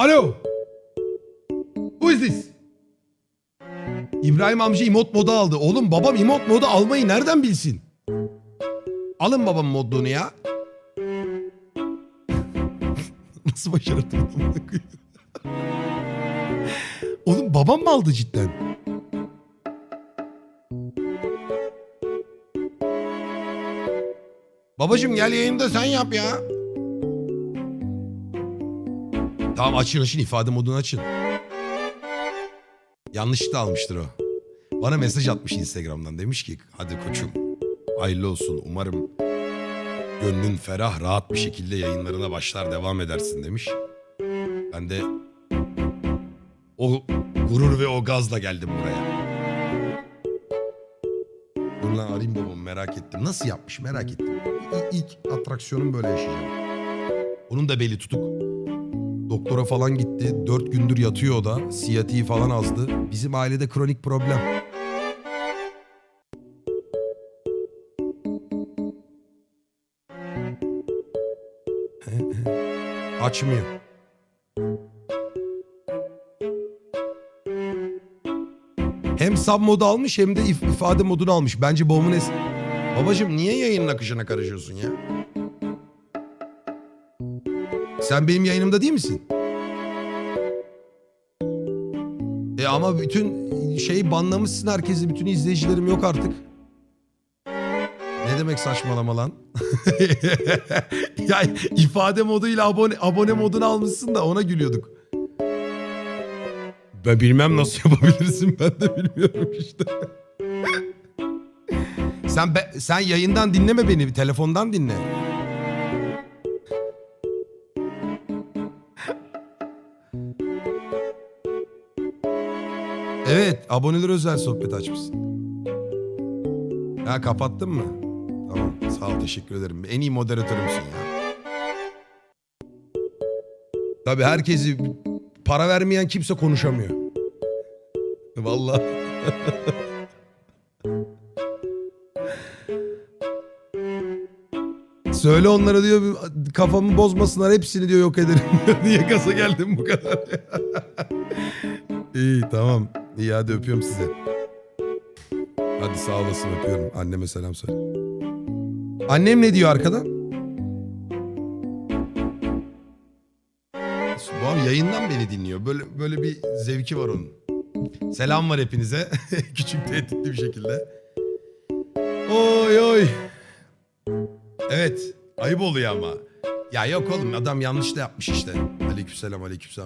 Alo. Who is this? İbrahim amca emot modu aldı. Oğlum babam emot modu almayı nereden bilsin? Alın babam modluğunu ya. Nasıl başardım? Oğlum babam mı aldı cidden? Babacım gel yayında sen yap ya. Tamam açın açın ifade modunu açın. Yanlışlıkla almıştır o. Bana mesaj atmış Instagram'dan. Demiş ki hadi koçum hayırlı olsun umarım gönlün ferah rahat bir şekilde yayınlarına başlar devam edersin demiş. Ben de o gurur ve o gazla geldim buraya. Dur lan arayayım babamı merak ettim. Nasıl yapmış merak ettim. İlk atraksiyonum böyle yaşayacağım. Onun da beli tutuk. Doktora falan gitti. Dört gündür yatıyor o da. Siyatiği falan azdı. Bizim ailede kronik problem. Açmıyor. Hem sub modu almış hem de if- ifade modunu almış. Bence babamın es... Babacım niye yayının akışına karışıyorsun ya? Sen benim yayınımda değil misin? E ama bütün şeyi banlamışsın herkesi. Bütün izleyicilerim yok artık. Ne demek saçmalama lan? ya ifade moduyla abone, abone modunu almışsın da ona gülüyorduk. Ben bilmem nasıl yapabilirsin ben de bilmiyorum işte. sen be- sen yayından dinleme beni telefondan dinle. Evet aboneler özel sohbet açmışsın. Ha kapattın mı? Tamam sağ ol teşekkür ederim. En iyi moderatörümsün ya. Tabii herkesi para vermeyen kimse konuşamıyor. Vallahi. Söyle onlara diyor kafamı bozmasınlar hepsini diyor yok ederim. Niye kasa geldim bu kadar? İyi tamam. İyi hadi öpüyorum sizi. Hadi sağ olasın öpüyorum. Anneme selam söyle. Annem ne diyor arkadan? Bu yayından beni dinliyor. Böyle böyle bir zevki var onun. Selam var hepinize. Küçük tehditli bir şekilde. Oy oy. Evet. Ayıp oluyor ama. Ya yok oğlum adam yanlış da yapmış işte. Aleykümselam aleykümselam.